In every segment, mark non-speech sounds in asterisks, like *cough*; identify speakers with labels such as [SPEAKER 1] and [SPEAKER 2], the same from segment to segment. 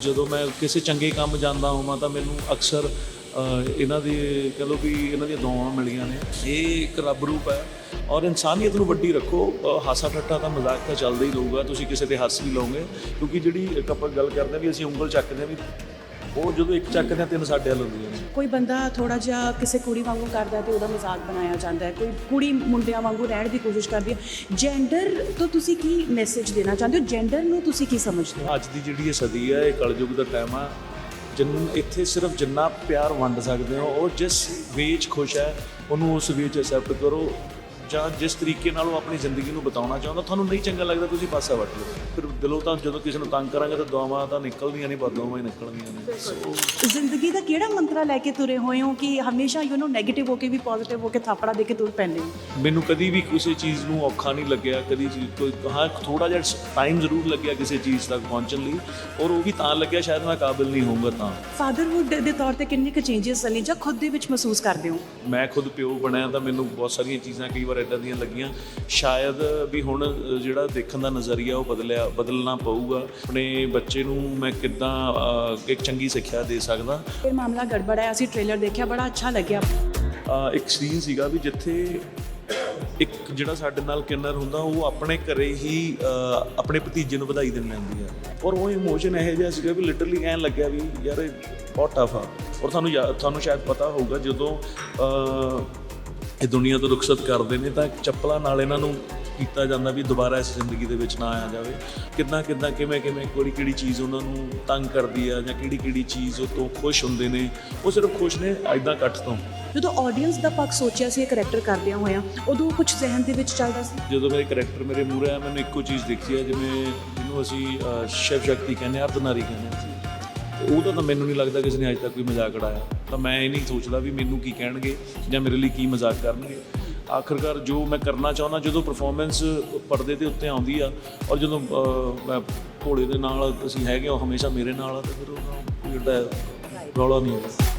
[SPEAKER 1] ਜਦੋਂ ਮੈਂ ਕਿਸੇ ਚੰਗੇ ਕੰਮ ਜਾਂਦਾ ਹੋਵਾਂ ਤਾਂ ਮੈਨੂੰ ਅਕਸਰ ਇਹਨਾਂ ਦੀ, ਕਹ ਲਓ ਵੀ ਇਹਨਾਂ ਦੀਆਂ ਦੁਆਵਾਂ ਮਿਲੀਆਂ ਨੇ। ਇਹ ਇੱਕ ਰੱਬ ਰੂਪ ਹੈ ਔਰ ਇਨਸਾਨੀਅਤ ਨੂੰ ਵੱਡੀ ਰੱਖੋ। ਹਾਸਾ ਠੱਟਾ ਤਾਂ ਮਜ਼ਾਕ ਤਾਂ ਚੱਲਦਾ ਹੀ ਰਹੂਗਾ, ਤੁਸੀਂ ਕਿਸੇ ਤੇ ਹੱਸ ਵੀ ਲਓਗੇ। ਕਿਉਂਕਿ ਜਿਹੜੀ ਆਪਾਂ ਗੱਲ ਕਰਦੇ ਹਾਂ ਵੀ ਅਸੀਂ ਉਂਗਲ ਚੱਕਦੇ ਹਾਂ ਵੀ ਉਹ ਜਦੋਂ ਇੱਕ ਚੱਕਦੇ ਹਾਂ ਤਿੰਨ ਸਾਡੇ ਵੱਲ ਹੁੰਦੀਆਂ ਨੇ।
[SPEAKER 2] ਕੋਈ ਬੰਦਾ ਥੋੜਾ ਜਿਹਾ ਕਿਸੇ ਕੁੜੀ ਵਾਂਗੂ ਕਰਦਾ ਤੇ ਉਹਦਾ ਮਜ਼ਾਕ ਬਣਾਇਆ ਜਾਂਦਾ ਹੈ। ਕੋਈ ਕੁੜੀ ਮੁੰਡਿਆਂ ਵਾਂਗੂ ਰਹਿਣ ਦੀ ਕੋਸ਼ਿਸ਼ ਕਰਦੀ ਹੈ। ਜੈਂਡਰ ਤੋਂ ਤੁਸੀਂ ਕੀ ਮੈਸੇਜ ਦੇਣਾ ਚਾਹੁੰਦੇ ਹੋ? ਜੈਂਡਰ ਨੂੰ ਤੁਸੀਂ ਕੀ ਸਮਝਦੇ ਹੋ?
[SPEAKER 1] ਅੱਜ ਦੀ ਜਿਹੜੀ ਇਹ ਸਦੀ ਹੈ ਇਹ ਕਲਯੁਗ ਦਾ ਟਾਈਮ ਆ। ਜਿੰਨ ਇੱਥੇ ਸਿਰਫ ਜਿੰਨਾ ਪਿਆਰ ਵੰਡ ਸਕਦੇ ਹੋ ਉਹ ਜਿਸ ਵੇਚ ਖੁਸ਼ ਹੈ ਉਹਨੂੰ ਉਸ ਵੇਚ ਅਸੈਪਟ ਕਰੋ। ਜਾਂ ਜਿਸ ਤਰੀਕੇ ਨਾਲ ਉਹ ਆਪਣੀ ਜ਼ਿੰਦਗੀ ਨੂੰ ਬਤਾਉਣਾ ਚਾਹੁੰਦਾ ਤੁਹਾਨੂੰ ਨਹੀਂ ਚੰਗਾ ਲੱਗਦਾ ਤੁਸੀਂ ਪਾਸਾ ਵੱਟ ਲਓ। ਫਿਰ ਦਿਲੋਂ ਤਾਂ ਜਦੋਂ ਕਿਸੇ ਨੂੰ ਤੰਗ ਕਰਾਂਗੇ ਤਾਂ ਦੁਆਵਾਂ ਤਾਂ ਨਿਕਲਦੀਆਂ ਨਹੀਂ ਬਦਦੁਆਵਾਂ ਹੀ ਨਿਕਲਦੀਆਂ ਨੇ।
[SPEAKER 2] ਜ਼ਿੰਦਗੀ ਦਾ ਕਿਹੜਾ ਮੰਤਰਾ ਲੈ ਕੇ ਤੁਰੇ ਹੋਏ ਹੋ ਕਿ ਹਮੇਸ਼ਾ ਯੂ نو 네ਗੇਟਿਵ ਹੋ ਕੇ ਵੀ ਪੋਜ਼ਿਟਿਵ ਹੋ ਕੇ ਥਾਪੜਾ ਦੇ ਕੇ ਤੁਰ ਪੈਂਦੇ
[SPEAKER 1] ਮੈਨੂੰ ਕਦੀ ਵੀ ਕਿਸੇ ਚੀਜ਼ ਨੂੰ ਔਖਾ ਨਹੀਂ ਲੱਗਿਆ ਕਦੀ ਕੋਈ ਹਾਂ ਥੋੜਾ ਜਿਹਾ ਟਾਈਮ ਜ਼ਰੂਰ ਲੱਗਿਆ ਕਿਸੇ ਚੀਜ਼ ਤੱਕ ਪਹੁੰਚਣ ਲਈ ਔਰ ਉਹ ਵੀ ਤਾਂ ਲੱਗਿਆ ਸ਼ਾਇਦ ਮੈਂ ਕਾਬਿਲ ਨਹੀਂ ਹੋਊਗਾ ਤਾਂ।
[SPEAKER 2] ਫਾਦਰਹੁੱਡ ਦੇ ਤੌਰ ਤੇ ਕਿੰਨੇ ਕੁ ਚੇਂਜਸ ਨੇ ਜਾਂ ਖੁਦ ਦੇ ਵਿੱਚ ਮਹਿਸੂਸ ਕਰਦੇ ਹੋ?
[SPEAKER 1] ਮੈਂ ਖੁਦ ਪਿਓ ਬਣਿਆ ਤਾਂ ਮੈਨੂੰ ਬਹੁਤ ਸਾਰੀਆਂ ਚੀਜ਼ਾਂ ਕਈ ਵਾਰ ਇਦਾਂ ਦੀਆਂ ਲੱਗੀਆਂ। ਸ਼ਾਇਦ ਵੀ ਹੁਣ ਜਿਹੜਾ ਦੇਖਣ ਦਾ ਨਜ਼ਰੀਆ ਉਹ ਬਦਲਿਆ ਬਦਲਣਾ ਪਊਗਾ। ਆਪਣੇ ਬੱਚੇ ਨੂੰ ਮੈਂ ਕਿੱਦਾਂ ਇੱਕ ਚੰਗੀ ਸਿੱਖਿਆ ਦੇ ਸਕਦਾ।
[SPEAKER 2] ਇਹ ਮਾਮਲਾ ਗੜਬੜ ਹੈ ਅਸੀਂ ਟ੍ਰੇਲਰ ਦੇਖਿਆ ਬੜਾ ਅੱਛਾ ਲੱਗਿਆ।
[SPEAKER 1] ਇੱਕ ਸੀਨ ਸੀਗਾ ਵੀ ਜਿੱਥੇ ਇੱਕ ਜਿਹੜਾ ਸਾਡੇ ਨਾਲ ਕਿੰਨਰ ਹੁੰਦਾ ਉਹ ਆਪਣੇ ਘਰੇ ਹੀ ਆਪਣੇ ਭਤੀਜੇ ਨੂੰ ਵਧਾਈ ਦੇਣ ਲੈਂਦੀ ਹੈ ਔਰ ਉਹ ਇਮੋਸ਼ਨ ਇਹੋ ਜਿਹਾ ਸੀਗਾ ਵੀ ਲਿਟਰਲੀ ਐਂ ਲੱਗਿਆ ਵੀ ਯਾਰ ਇਹ ਬਹੁਤ ਟਫ ਆ। ਔਰ ਤੁਹਾਨੂੰ ਤੁਹਾਨੂੰ ਸ਼ਾਇਦ ਪਤਾ ਹੋਊਗਾ ਜਦੋਂ ਇਹ ਦੁਨੀਆ ਤੋਂ ਰੁਖਸਤ ਕਰਦੇ ਨੇ ਤਾਂ ਚੱਪਲਾਂ ਨਾਲ ਇਹਨਾਂ ਨੂੰ ਕੀਤਾ ਜਾਂਦਾ ਵੀ ਦੁਬਾਰਾ ਇਸ ਜ਼ਿੰਦਗੀ ਦੇ ਵਿੱਚ ਨਾ ਆਇਆ ਜਾਵੇ। ਕਿੱਦਾਂ ਕਿੱਦਾਂ ਕਿਵੇਂ ਕਿਵੇਂ ਕਿਹੜੀ ਕਿਹੜੀ ਚੀਜ਼ ਉਹਨਾਂ ਨੂੰ ਤੰਗ ਕਰਦੀ ਆ ਜਾਂ ਕਿਹੜੀ ਕਿਹੜੀ ਚੀਜ਼ ਉਹ ਤੋਂ ਖੁਸ਼ ਹੁੰਦੇ ਨੇ। ਉਹ ਸਿਰਫ ਖੁਸ਼ ਨੇ ਐਦਾਂ ਕੱਟ ਤੋਂ।
[SPEAKER 2] ਜਦੋਂ ਆਡੀਅנס ਦਾ ਪੱਖ ਸੋਚਿਆ ਸੀ ਇਹ ਕਰੈਕਟਰ ਕਰਦਿਆਂ ਹੋਇਆਂ ਉਦੋਂ ਕੁਝ ਜ਼ਿਹਨ ਦੇ ਵਿੱਚ ਚੱਲਦਾ ਸੀ?
[SPEAKER 1] ਜਦੋਂ ਮੇਰੇ ਕਰੈਕਟਰ ਮੇਰੇ ਮੂਹਰੇ ਆ ਮੈਨੂੰ ਇੱਕੋ ਚੀਜ਼ ਦਿਖੀ ਹੈ ਜਿਵੇਂ ਜਿਹਨੂੰ ਅਸੀਂ ਸ਼ਿਵ ਸ਼ਕਤੀ ਕਹਿੰਦੇ ਆ ਅਰਧਨਾਰੀ ਕਹਿੰਦੇ ਆ। ਉਹਦਾ ਤਾਂ ਮੈਨੂੰ ਨਹੀਂ ਲੱਗਦਾ ਕਿਸੇ ਨੇ ਅੱਜ ਤੱਕ ਕੋਈ ਮਜ਼ਾਕ ਉਡਾਇਆ। ਤਾਂ ਮੈਂ ਇਹ ਨਹੀਂ ਸੋਚਦਾ ਵੀ ਮੈਨੂੰ ਕੀ ਕਹਿਣਗੇ ਜਾਂ ਮੇਰੇ ਲਈ ਕੀ ਮਜ਼ਾਕ ਕਰਨਗੇ। ਆਖਰਕਾਰ ਜੋ ਮੈਂ ਕਰਨਾ ਚਾਹੁੰਦਾ, ਜਦੋਂ ਪਰਫਾਰਮੈਂਸ ਪਰਦੇ ਦੇ ਉੱਤੇ ਆਉਂਦੀ ਆ ਔਰ ਜਦੋਂ ਮੈਂ ਘੋੜੇ ਦੇ ਨਾਲ ਤੁਸੀਂ ਹੈਗੇ ਹੋ ਹਮੇਸ਼ਾ ਮੇਰੇ ਨਾਲ ਆ, ਤੇ ਫਿਰ ਉਹਦਾ ਕੋਈ ਏਡਾ ਰੌਲਾ ਨਹੀਂ ਹੁੰਦਾ।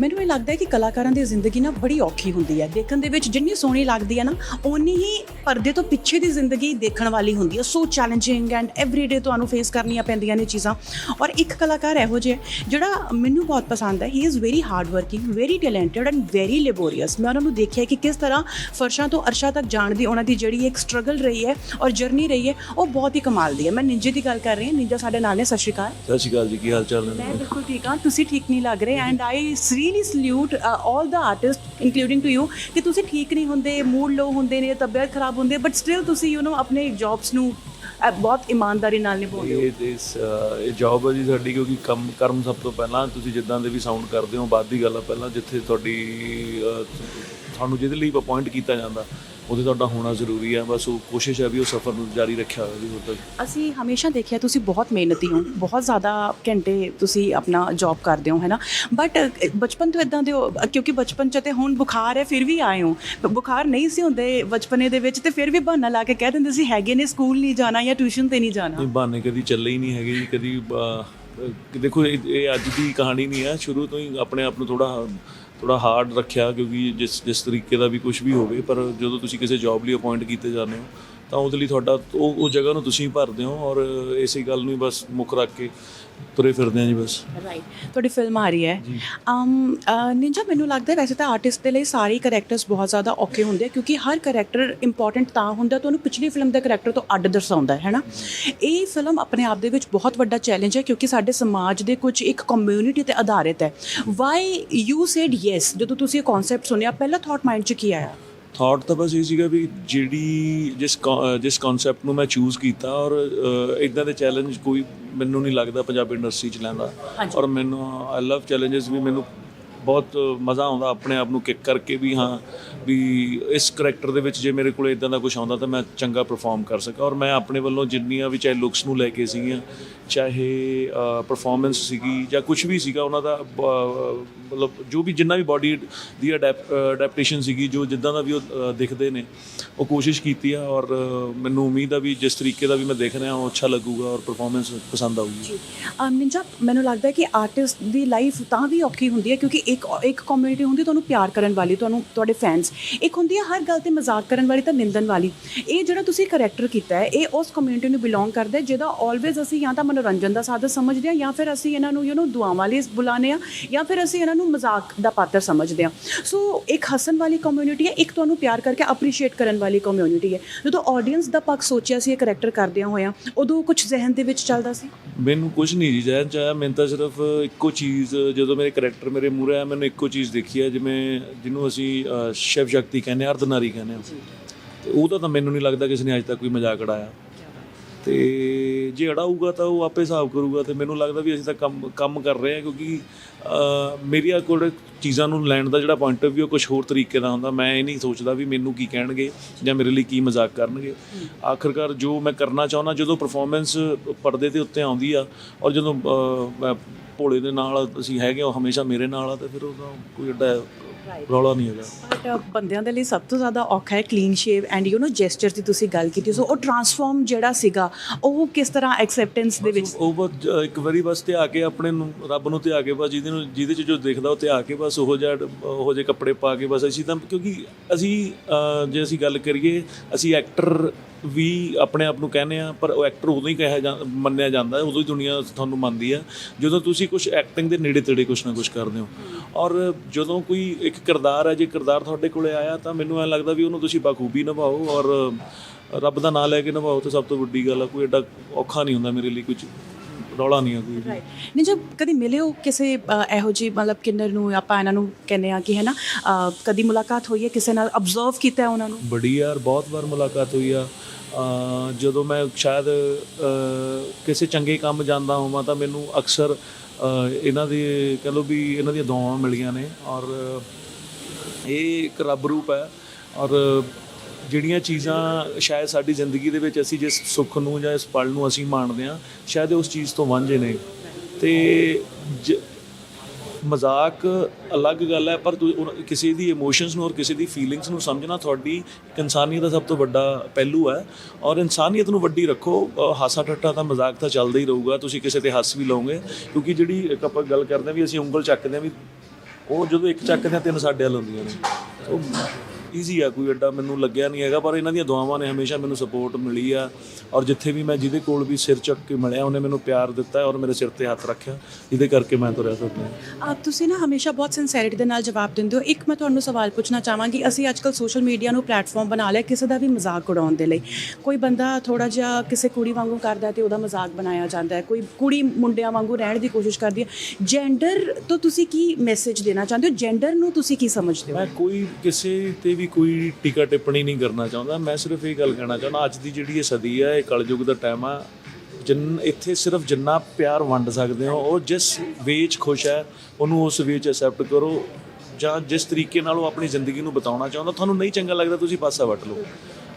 [SPEAKER 2] ਮੈਨੂੰ ਇਹ ਲੱਗਦਾ ਹੈ ਕਿ ਕਲਾਕਾਰਾਂ ਦੀ ਜ਼ਿੰਦਗੀ ਨਾ ਬੜੀ ਔਖੀ ਹੁੰਦੀ ਹੈ। ਦੇਖਣ ਦੇ ਵਿੱਚ ਜਿੰਨੀ ਸੋਹਣੀ ਲੱਗਦੀ ਹੈ ਨਾ ਓਨੀ ਹੀ ਪਰਦੇ ਤੋਂ ਪਿੱਛੇ ਦੀ ਜ਼ਿੰਦਗੀ ਦੇਖਣ ਵਾਲੀ ਹੁੰਦੀ ਹੈ। ਸੋ ਚੈਲੰਜਿੰਗ ਐਂਡ ਐਵਰੀਡੇ ਤੁਹਾਨੂੰ ਫੇਸ ਕਰਨੀਆਂ ਪੈਂਦੀਆਂ ਨੇ ਚੀਜ਼ਾਂ। ਔਰ ਇੱਕ ਕਲਾਕਾਰ ਇਹੋ ਜਿਹਾ ਜਿਹੜਾ ਮੈਨੂੰ ਬਹੁਤ ਪਸੰਦ ਹੈ। He is very hard working very talented and very laborious ਮੈਂ ਉਹਨਾਂ ਨੂੰ ਦੇਖਿਆ ਕਿ ਕਿਸ ਤਰ੍ਹਾਂ ਫਰਸ਼ਾਂ ਤੋਂ ਅਰਸ਼ਾਂ ਤੱਕ ਜਾਣ ਦੀ ਉਹਨਾਂ ਦੀ ਜਿਹੜੀ ਇੱਕ ਸਟਰਗਲ ਰਹੀ ਹੈ ਔਰ ਜਰਨੀ ਰਹੀ ਹੈ ਉਹ ਬਹੁਤ ਹੀ ਕਮਾਲ ਦੀ ਹੈ। ਮੈਂ ਨਿੰਜੇ ਦੀ ਗੱਲ ਕਰ ਰਹੀ ਹਾਂ। ਨਿੰਜਾ ਸਾਡੇ ਨਾਲ ਨੇ ਸਤਿ ਸ਼੍ਰੀ ਅਕਾਲ।
[SPEAKER 1] ਸਤਿ ਸ਼੍ਰੀ ਅਕਾਲ ਜੀ ਕੀ ਹਾਲ ਚਾਲ ਨੇ?
[SPEAKER 2] ਮੈਂ ਬਿਲਕੁਲ ਠੀਕ ਹਾਂ। ਤੁਸੀਂ ਠੀਕ ਨਹੀਂ ਲੱਗ ਰਹੇ and I really salute all the artist including to you ਕਿ ਤੁਸੀਂ ਠੀਕ ਨਹੀਂ ਹੁੰਦੇ ਮੂਡ ਲੋ ਹੁੰਦੇ ਨੇ ਤਬੀਅਤ ਖਰਾਬ ਹੁੰਦੀ ਹੈ ਬਟ ਸਟਿਲ ਤੁਸੀਂ ਯੂ نو ਆਪਣੇ ਜੌਬਸ ਨੂੰ ਅਹ, ਬਹੁਤ ਇਮਾਨਦਾਰੀ ਨਾਲ ਨਿਭਾਉਂਦੇ ਹੋ।
[SPEAKER 1] ਇਹ ਇਸ ਅਹ, ਇਹ ਜੌਬ ਹੈ ਜੀ ਸਾਡੀ ਕਿਉਂਕਿ ਕੰਮ ਕਰਮ ਸਭ ਤੋਂ ਪਹਿਲਾਂ ਤੁਸੀਂ ਜਿੱਦਾਂ ਦੇ ਵੀ ਸਾਊਂਡ ਕਰਦੇ ਹੋ ਬਾਅਦ ਦੀ ਗੱਲ ਆ ਪਹਿਲਾਂ ਜਿੱਥੇ ਤੁਹਾਡੀ ਅਹ, ਤੁਹਾਨੂੰ ਜਿਹਦੇ ਲਈ ਅਪਾਇੰਟ ਕੀਤਾ ਜਾਂਦਾ ਉਹਦੇ ਤੁਹਾਡਾ ਹੋਣਾ ਜ਼ਰੂਰੀ ਹੈ ਬਸ ਉਹ ਕੋਸ਼ਿਸ਼ ਹੈ ਵੀ ਉਹ ਸਫ਼ਰ ਨੂੰ ਜਾਰੀ ਰੱਖਿਆ ਹੋਵੇ ਜੀ ਹੋਰ ਤੱਕ।
[SPEAKER 2] ਅਸੀਂ ਹਮੇਸ਼ਾ ਦੇਖਿਆ ਤੁਸੀਂ ਬਹੁਤ ਮਿਹਨਤੀ ਹੋ ਬਹੁਤ ਜ਼ਿਆਦਾ ਘੰਟੇ ਤੁਸੀਂ ਆਪਣਾ ਜੌਬ ਕਰਦੇ ਹੋ ਹੈਨਾ ਬਟ ਬਚਪਨ ਤੋਂ ਇਦਾਂ ਦੇ ਹੋ ਕਿਉਂਕਿ ਬਚਪਨ ਚ ਤੇ ਹੁਣ ਬੁਖਾਰ ਹੈ ਫਿਰ ਵੀ ਆਏ ਹੋ। ਬੁਖਾਰ ਨਹੀਂ ਸੀ ਹੁੰਦੇ ਬਚਪਨੇ ਦੇ ਵਿੱਚ ਤੇ ਫਿਰ ਵੀ ਬਹਾਨਾ ਲਾ ਕੇ ਕਹਿ ਦਿੰਦੇ ਸੀ ਹੈਗੇ ਨੇ ਸਕੂਲ ਨਹੀਂ ਜਾਣਾ ਜਾਂ ਟਿਊਸ਼ਨ ਤੇ ਨਹੀਂ ਜਾਣਾ।
[SPEAKER 1] ਇਹ ਬਹਾਨੇ ਕਦੀ ਚੱਲੇ ਹੀ ਨਹੀਂ ਹੈਗੇ ਜੀ ਕਦੀ ਦੇਖੋ ਇਹ ਇਹ ਅੱਜ ਦੀ ਕਹਾਣੀ ਨਹੀਂ ਹੈ ਸ਼ੁਰੂ ਤੋਂ ਹੀ ਆਪਣੇ ਆਪ ਨੂੰ ਥੋੜਾ ਥੋੜਾ ਹਾਰਡ ਰੱਖਿਆ ਕਿਉਂਕਿ ਜਿਸ ਜਿਸ ਤਰੀਕੇ ਦਾ ਵੀ ਕੁਝ ਵੀ ਹੋਵੇ, ਪਰ ਜਦੋਂ ਤੁਸੀਂ ਕਿਸੇ ਜੌਬ ਲਈ ਅਪਾਇੰਟ ਕੀਤੇ ਜਾਂਦੇ ਹੋ ਤਾਂ ਉਹਦੇ ਲਈ ਤੁਹਾਡਾ ਉਹ ਉਹ ਜਗ੍ਹਾ ਨੂੰ ਤੁਸੀਂ ਭਰਦੇ ਹੋ ਔਰ ਇਸੇ ਗੱਲ ਨੂੰ ਹੀ ਬਸ ਮੁੱਖ ਰੱਖ ਕੇ ਤੁਰੇ ਫਿਰਦੇ ਆ ਜੀ ਬਸ।
[SPEAKER 2] ਰਾਈਟ ਤੁਹਾਡੀ ਫਿਲਮ ਆ ਰਹੀ ਹੈ। ਅਮ ਨਿੰਜਾ ਮੈਨੂੰ ਲੱਗਦਾ ਹੈ ਵੈਸੇ ਤਾਂ ਆਰਟਿਸਟ ਦੇ ਲਈ ਸਾਰੇ ਕਰੈਕਟਰਸ ਬਹੁਤ ਜ਼ਿਆਦਾ ਔਖੇ ਹੁੰਦੇ ਆ ਕਿਉਂਕਿ ਹਰ ਕਰੈਕਟਰ ਇੰਪੋਰਟੈਂਟ ਤਾਂ ਹੁੰਦਾ ਤੁਹਾਨੂੰ ਪਿਛਲੀ ਫਿਲਮ ਦੇ ਕਰੈਕਟਰ ਤੋਂ ਅੱਡ ਦਰਸਾਉਂਦਾ ਹੈ ਹੈਨਾ? ਇਹ ਫਿਲਮ ਆਪਣੇ ਆਪ ਦੇ ਵਿੱਚ ਬਹੁਤ ਵੱਡਾ ਚੈਲੰਜ ਹੈ ਕਿਉਂਕਿ ਸਾਡੇ ਸਮਾਜ ਦੇ ਕੁਝ ਇੱਕ ਕਮਿਊਨਿਟੀ ਤੇ ਆਧਾਰਿਤ ਹੈ। ਵਾਈ ਯੂ ਸੇਡ ਯੈਸ ਜਦੋਂ ਤੁਸੀਂ ਇਹ ਕਨਸੈਪਟ ਸੁਣਿਆ ਪਹਿਲਾ ਥਾਟ ਮਾਈਂਡ 'ਚ ਕੀ ਆਇਆ?
[SPEAKER 1] ਥਾਟ ਤਾਂ ਬਸ ਇਹ ਸੀਗਾ ਵੀ ਜਿਹੜੀ ਜਿਸ ਜਿਸ ਕਨਸੈਪਟ ਨੂੰ ਮੈਂ ਚੂਜ਼ ਕੀਤਾ ਔਰ ਇਦਾਂ ਦੇ ਚੈਲੰਜ ਕੋਈ ਮੈਨੂੰ ਨਹੀਂ ਲੱਗਦਾ ਪੰਜਾਬੀ ਇੰਡਸਟਰੀ 'ਚ ਲੈਂਦਾ। ਔਰ ਮੈਨੂੰ ਆਈ ਲਵ ਚੈਲੰਜਸ ਵੀ ਮੈਨੂੰ ਬਹੁਤ ਮਜ਼ਾ ਆਉਂਦਾ ਆਪਣੇ ਆਪ ਨੂੰ ਕਿੱਕ ਕਰਕੇ ਵੀ ਹਾਂ ਵੀ ਇਸ ਕਰੈਕਟਰ ਦੇ ਵਿੱਚ ਜੇ ਮੇਰੇ ਕੋਲ ਇਦਾਂ ਦਾ ਕੁਝ ਆਉਂਦਾ ਤਾਂ ਮੈਂ ਚੰਗਾ ਪਰਫਾਰਮ ਕਰ ਸਕਾਂ। ਔਰ ਮੈਂ ਆਪਣੇ ਵੱਲੋਂ ਜਿੰਨੀਆਂ ਵੀ ਚਾਹੇ ਲੁੱਕਸ ਨੂੰ ਲੈ ਕੇ ਸੀਗੀਆਂ ਚਾਹੇ ਪਰਫਾਰਮੈਂਸ ਸੀਗੀ ਜਾਂ ਕੁਝ ਵੀ ਸੀਗਾ ਉਹਨਾਂ ਦਾ ਮਤਲਬ ਜੋ ਵੀ ਜਿੰਨਾ ਵੀ ਬਾਡੀ ਦੀ ਅਡੈਪਟੇਸ਼ਨ ਸੀਗੀ, ਜੋ ਜਿੱਦਾਂ ਦਾ ਵੀ ਉਹ ਦਿਖਦੇ ਨੇ, ਉਹ ਕੋਸ਼ਿਸ਼ ਕੀਤੀ ਆ ਔਰ ਮੈਨੂੰ ਉਮੀਦ ਆ ਵੀ ਜਿਸ ਤਰੀਕੇ ਦਾ ਵੀ ਮੈਂ ਦੇਖ ਰਿਹਾ ਉਹ ਅੱਛਾ ਲੱਗੂਗਾ ਔਰ ਪਰਫਾਰਮੈਂਸ ਪਸੰਦ ਆਊਗੀ।
[SPEAKER 2] ਨਿੰਜਾ ਮੈਨੂੰ ਲੱਗਦਾ ਕਿ ਆਰਟਿਸਟ ਦੀ ਲਾਈਫ ਤਾਂ ਵੀ ਔਖੀ ਹੁੰਦੀ ਹੈ ਕਿਉਂਕਿ ਇੱਕ ਇੱਕ ਕਮਿਊਨਿਟੀ ਹੁੰਦੀ ਤੁਹਾਨੂੰ ਪਿਆਰ ਕਰਨ ਵਾਲੀ, ਤੁਹਾਨੂੰ, ਤੁਹਾਡੇ ਫੈਨਸ ਇੱਕ ਹੁੰਦੀ ਹੈ ਹਰ ਗੱਲ ਤੇ ਮਜ਼ਾਕ ਕਰਨ ਵਾਲੀ ਤਾਂ ਨਿੰਦਣ ਵਾਲੀ। ਇਹ ਜਿਹੜਾ ਤੁਸੀਂ ਕਰੈਕਟਰ ਕੀਤਾ ਹੈ, ਇਹ ਉਸ ਕਮਿਊਨਿਟੀ ਨੂੰ ਬਿਲੋਂਗ ਕਰਦਾ ਹੈ, ਜਿਹਦਾ ਆਲਵੇਜ਼ ਅਸੀਂ ਜਾਂ ਤਾਂ ਮਨੋਰੰਜਨ ਦਾ ਸਾਧਨ ਸਮਝਦੇ ਹਾਂ ਜਾਂ ਫਿਰ ਅਸੀਂ ਇਹਨਾਂ ਨੂੰ ਯੂ نو ਦੁਆਵਾਂ ਲਈ ਬੁਲਾਉਂਦੇ ਹਾਂ ਜਾਂ ਫਿਰ ਅਸੀਂ ਇਹਨਾਂ ਨੂੰ ਮਜ਼ਾਕ ਦਾ ਪਾਤਰ ਸਮਝਦੇ ਹਾਂ। ਸੋ ਇੱਕ ਹੱਸਣ ਵਾਲੀ ਕਮਿਊਨਿਟੀ ਹੈ ਇੱਕ ਤੁਹਾਨੂੰ ਪਿਆਰ ਕਰਕੇ ਅਪਰੀਸ਼ੀਏਟ ਕਰਨ ਵਾਲੀ ਕਮਿਊਨਿਟੀ ਹੈ। ਜਦੋਂ ਆਡੀਅנס ਦਾ ਪੱਖ ਸੋਚਿਆ ਸੀ ਇਹ ਕਰੈਕਟਰ ਕਰਦਿਆਂ ਹੋਇਆਂ ਉਦੋਂ ਕੁਝ ਜ਼ਿਹਨ ਦੇ ਵਿੱਚ ਚੱਲਦਾ ਸੀ?
[SPEAKER 1] ਮੈਨੂੰ ਕੁਝ ਨਹੀਂ ਜੀ ਜਹਿਨ ਚ ਆਇਆ ਮੈਨੂੰ ਤਾਂ ਸਿਰਫ ਇੱਕੋ ਚੀਜ਼ ਜਦੋਂ ਮੇਰੇ ਕਰੈਕਟਰ ਮੇਰੇ ਮੂਹਰੇ ਆਇਆ ਮੈਨੂੰ ਇੱਕੋ ਚੀਜ਼ ਦੇਖੀ ਹੈ ਜਿਵੇਂ ਜਿਹਨੂੰ ਅਸੀਂ ਸ਼ਿਵ ਸ਼ਕਤੀ ਕਹਿੰਦੇ ਹਾਂ ਅਰਧਨਾਰੀ ਕਹਿੰਦੇ ਤੇ ਉਹਦਾ ਤਾਂ ਮੈਨੂੰ ਨਹੀਂ ਲੱਗਦਾ ਕਿਸੇ ਨੇ ਅੱਜ ਤੱਕ ਕੋਈ ਮਜ਼ਾਕ ਉਡਾਇਆ। ਤੇ ਜੇ ਅੜਾਊਗਾ ਤਾਂ ਉਹ ਆਪੇ ਹਿਸਾਬ ਕਰੂਗਾ ਤੇ ਮੈਨੂੰ ਲੱਗਦਾ ਵੀ ਅਸੀਂ ਤਾਂ ਕੰਮ ਕੰਮ ਕਰ ਰਹੇ ਹਾਂ ਕਿਉਂਕਿ ਮੇਰੀਆਂ ਕੋਲ ਚੀਜ਼ਾਂ ਨੂੰ ਲੈਣ ਦਾ ਜਿਹੜਾ ਪੁਆਇੰਟ ਆਫ View ਕੁਝ ਹੋਰ ਤਰੀਕੇ ਦਾ ਹੁੰਦਾ। ਮੈਂ ਇਹ ਨਹੀਂ ਸੋਚਦਾ ਵੀ ਮੈਨੂੰ ਕੀ ਕਹਿਣਗੇ ਜਾਂ ਮੇਰੇ ਲਈ ਕੀ ਮਜ਼ਾਕ ਕਰਨਗੇ। ਆਖਰਕਾਰ ਜੋ ਮੈਂ ਕਰਨਾ ਚਾਹੁੰਦਾ, ਜਦੋਂ ਪਰਫਾਰਮੈਂਸ ਪਰਦੇ ਦੇ ਉੱਤੇ ਆਉਂਦੀ ਆ ਔਰ ਜਦੋਂ ਭੋਲੇ ਦੇ ਨਾਲ ਅਸੀਂ ਹੈਗੇ ਉਹ ਹਮੇਸ਼ਾ ਮੇਰੇ ਨਾਲ ਆ, ਤੇ ਫਿਰ ਉਹਦਾ ਕੋਈ ਏਡਾ ਰੌਲਾ ਨਹੀਂ ਹੈਗਾ।
[SPEAKER 2] ਬਟ ਬੰਦਿਆਂ ਦੇ ਲਈ ਸਭ ਤੋਂ ਜ਼ਿਆਦਾ ਔਖਾ ਹੈ clean shave and you know gesture ਦੀ ਤੁਸੀਂ ਗੱਲ ਕੀਤੀ ਸੋ ਉਹ ਟਰਾਂਸਫਾਰਮ ਜਿਹੜਾ ਸੀਗਾ ਉਹ ਕਿਸ ਤਰ੍ਹਾਂ ਐਕਸੈਪਟੈਂਸ ਦੇ ਵਿੱਚ
[SPEAKER 1] ਉਹ ਜ- ਇੱਕ ਵਾਰੀ ਬਸ ਤੇ ਆ ਕੇ ਆਪਣੇ ਨੂੰ ਰੱਬ ਨੂੰ ਤੇ ਆ ਕੇ ਬਸ ਜਿਹਦੇ ਨੂੰ ਜਿਹਦੇ ਚ ਜੋ ਦਿਖਦਾ ਉਹ ਤੇ ਆ ਕੇ ਬਸ ਉਹ ਜਿਹਾ ਉਹ ਜਿਹੇ ਕੱਪੜੇ ਪਾ ਕੇ ਬਸ ਅਸੀਂ ਤਾਂ ਕਿਉਂਕਿ ਅਸੀਂ ਜੇ ਅਸੀਂ ਗੱਲ ਕਰੀਏ ਅਸੀਂ ਐਕਟਰ ਵੀ ਆਪਣੇ ਆਪ ਨੂੰ ਕਹਿੰਦੇ ਆ, ਪਰ ਉਹ ਐਕਟਰ ਉਦੋਂ ਹੀ ਕਿਹਾ ਜਾਂ, ਮੰਨਿਆ ਜਾਂਦਾ ਉਦੋਂ ਹੀ ਦੁਨੀਆ ਤੁਹਾਨੂੰ ਮੰਨਦੀ ਆ ਜਦੋਂ ਤੁਸੀਂ ਕੁਝ ਐਕਟਿੰਗ ਦੇ ਨੇੜੇ ਤੇੜੇ ਕੁਝ ਨਾ ਕੁਝ ਕਰਦੇ ਹੋ। ਔਰ ਜਦੋਂ ਕੋਈ ਇੱਕ ਕਿਰਦਾਰ ਹੈ, ਜੇ ਕਿਰਦਾਰ ਤੁਹਾਡੇ ਕੋਲੇ ਆਇਆ, ਤਾਂ ਮੈਨੂੰ ਐਂ ਲੱਗਦਾ ਵੀ ਉਹਨੂੰ ਤੁਸੀਂ ਬਾਖੂਬੀ ਨਿਭਾਓ ਔਰ ਰੱਬ ਦਾ ਨਾਮ ਲੈ ਕੇ ਨਿਭਾਓ, ਤੇ ਸਭ ਤੋਂ ਵੱਡੀ ਗੱਲ ਆ, ਕੋਈ ਐਡਾ ਔਖਾ ਨਹੀਂ ਹੁੰਦਾ ਮੇਰੇ ਲਈ ਕੁਝ ਰੌਲਾ ਨਹੀਂ ਆ ਕੋਈ ਵੀ।
[SPEAKER 2] ਨਹੀਂ ਜਦ ਕਦੀ ਮਿਲੇ ਹੋ ਕਿਸੇ ਅ, ਇਹੋ ਜਿਹੀ ਮਤਲਬ ਕਿੰਨਰ ਨੂੰ ਆਪਾਂ ਇਹਨਾਂ ਨੂੰ ਕਹਿੰਦੇ ਆ ਕਿ ਹੈ ਨਾ ਅ, ਕਦੀ ਮੁਲਾਕਾਤ ਹੋਈ ਹੈ ਕਿਸੇ ਨਾਲ ਅਬਜ਼ਰਵ ਕੀਤਾ ਹੈ ਉਹਨਾਂ ਨੂੰ?
[SPEAKER 1] ਬੜੀ ਯਾਰ ਬਹੁਤ ਵਾਰ ਮੁਲਾਕਾਤ ਹੋਈ ਆ। ਜਦੋਂ ਮੈਂ ਸ਼ਾਇਦ ਕਿਸੇ ਚੰਗੇ ਕੰਮ ਜਾਂਦਾ ਹੋਵਾਂ ਤਾਂ ਮੈਨੂੰ ਅਕਸਰ ਇਹਨਾਂ ਦੀ ਕਹ ਲਓ ਵੀ ਇਹਨਾਂ ਦੀਆਂ ਦੁਆਵਾਂ ਮਿਲੀਆਂ ਨੇ ਔਰ ਇਹ ਇੱਕ ਰੱਬ ਰੂਪ ਹੈ ਔਰ ਜਿਹੜੀਆਂ ਚੀਜ਼ਾਂ ਸ਼ਾਇਦ ਸਾਡੀ ਜ਼ਿੰਦਗੀ ਦੇ ਵਿੱਚ ਅਸੀਂ ਜਿਸ ਸੁੱਖ ਨੂੰ ਜਾਂ ਇਸ ਪਲ ਨੂੰ ਅਸੀਂ ਮਾਣਦੇ ਹਾਂ, ਸ਼ਾਇਦ ਉਸ ਚੀਜ਼ ਤੋਂ ਵਾਂਝੇ ਨੇ। ਤੇ ਜ- ਮਜ਼ਾਕ ਅਲੱਗ ਗੱਲ ਹੈ, ਪਰ ਤੁਸੀਂ ਕਿਸੇ ਦੀ ਇਮੋਸ਼ਨਸ ਨੂੰ ਔਰ ਕਿਸੇ ਦੀ ਫੀਲਿੰਗਸ ਨੂੰ ਸਮਝਣਾ ਤੁਹਾਡੀ ਇਨਸਾਨੀਅਤ ਦਾ ਸਭ ਤੋਂ ਵੱਡਾ ਪਹਿਲੂ ਹੈ। ਔਰ ਇਨਸਾਨੀਅਤ ਨੂੰ ਵੱਡੀ ਰੱਖੋ ਹਾਸਾ ਠੱਟਾ ਤਾਂ ਮਜ਼ਾਕ ਤਾਂ ਚੱਲਦਾ ਹੀ ਰਹੂਗਾ, ਤੁਸੀਂ ਕਿਸੇ ਤੇ ਹੱਸ ਵੀ ਲਓਗੇ, ਕਿਉਂਕਿ ਜਿਹੜੀ ਇੱਕ ਆਪਾਂ ਗੱਲ ਕਰਦੇ ਹਾਂ ਵੀ ਅਸੀਂ ਉਂਗਲ ਚੱਕਦੇ ਹਾਂ ਵੀ ਉਹ ਜਦੋਂ ਇੱਕ ਚੱਕਦੇ ਹਾਂ, ਤਿੰਨ ਸਾਡੇ ਵੱਲ ਹੁੰਦੀਆਂ ਨੇ। ਉਹ ਈਜ਼ੀ ਆ ਕੋਈ ਐਡਾ ਮੈਨੂੰ ਲੱਗਿਆ ਨਹੀਂ ਹੈਗਾ ਪਰ ਇਹਨਾਂ ਦੀਆਂ ਦੁਆਵਾਂ ਨੇ ਹਮੇਸ਼ਾ ਮੈਨੂੰ ਸਪੋਰਟ ਮਿਲੀ ਆ। ਔਰ ਜਿੱਥੇ ਵੀ ਮੈਂ ਜਿਹਦੇ ਕੋਲ ਵੀ ਸਿਰ ਚੱਕ ਕੇ ਮਿਲਿਆ ਉਹਨੇ ਮੈਨੂੰ ਪਿਆਰ ਦਿੱਤਾ ਔਰ ਮੇਰੇ ਸਿਰ ਤੇ ਹੱਥ ਰੱਖਿਆ। ਜਿਹਦੇ ਕਰਕੇ ਮੈਂ ਤੁਰਿਆ ਫਿਰਦਾ
[SPEAKER 2] ਅ, ਤੁਸੀਂ ਨਾ ਹਮੇਸ਼ਾ ਬਹੁਤ ਸਿੰਸੈਰਿਟੀ ਦੇ ਨਾਲ ਜਵਾਬ ਦਿੰਦੇ ਹੋ। ਇੱਕ ਮੈਂ ਤੁਹਾਨੂੰ ਸਵਾਲ ਪੁੱਛਣਾ ਚਾਹਾਂਗੀ ਅਸੀਂ ਅੱਜਕੱਲ ਸੋਸ਼ਲ ਮੀਡੀਆ ਨੂੰ ਪਲੇਟਫਾਰਮ ਬਣਾ ਲਿਆ ਕਿਸੇ ਦਾ ਵੀ ਮਜ਼ਾਕ ਉਡਾਉਣ ਦੇ ਲਈ। ਕੋਈ ਬੰਦਾ ਥੋੜਾ ਜਿਹਾ ਕਿਸੇ ਕੁੜੀ ਵਾਂਗੂ ਕਰਦਾ ਤੇ ਉਹਦਾ ਮਜ਼ਾਕ ਬਣਾਇਆ ਜਾਂਦਾ ਹੈ। ਕੋਈ ਕੁੜੀ ਮੁੰਡਿਆਂ ਵਾਂਗੂ ਰਹਿਣ ਦੀ ਕੋਸ਼ਿਸ਼ ਕਰਦੀ ਹੈ। ਜੈਂਡਰ ਤੋਂ ਤੁਸੀਂ ਕੀ ਮੈਸੇਜ ਦੇਣਾ ਚਾਹੁੰਦੇ ਹੋ? ਜੈਂਡਰ ਨੂੰ ਤੁਸੀਂ ਕੀ ਸਮਝਦੇ ਹੋ?
[SPEAKER 1] ਮੈਂ ਕੋਈ ਕਿਸੇ ਤੇ ਵੀ ਕੋਈ ਟੀਕਾ ਟਿੱਪਣੀ ਨਹੀਂ ਕਰਨਾ ਚਾਹੁੰਦਾ। ਮੈਂ ਸਿਰਫ ਇਹ ਗੱਲ ਕਹਿਣਾ ਚਾਹੁੰਦਾ, ਅੱਜ ਦੀ ਜਿਹੜੀ ਇਹ ਸਦੀ ਹੈ ਇਹ ਕਲਯੁਗ ਦਾ ਟਾਈਮ ਆ, ਜਿੰਨ, ਇੱਥੇ ਸਿਰਫ ਜਿੰਨਾ ਪਿਆਰ ਵੰਡ ਸਕਦੇ ਹੋ, ਉਹ ਜਿਸ ਵੇ 'ਚ ਖੁਸ਼ ਹੈ, ਉਹਨੂੰ ਉਸ ਵੇ 'ਚ ਐਕਸੈਪਟ ਕਰੋ, ਜਾਂ ਜਿਸ ਤਰੀਕੇ ਨਾਲ ਉਹ ਆਪਣੀ ਜ਼ਿੰਦਗੀ ਨੂੰ ਬਤਾਉਣਾ ਚਾਹੁੰਦਾ। ਤੁਹਾਨੂੰ ਨਹੀਂ ਚੰਗਾ ਲੱਗਦਾ, ਤੁਸੀਂ ਪਾਸਾ ਵੱਟ ਲਓ।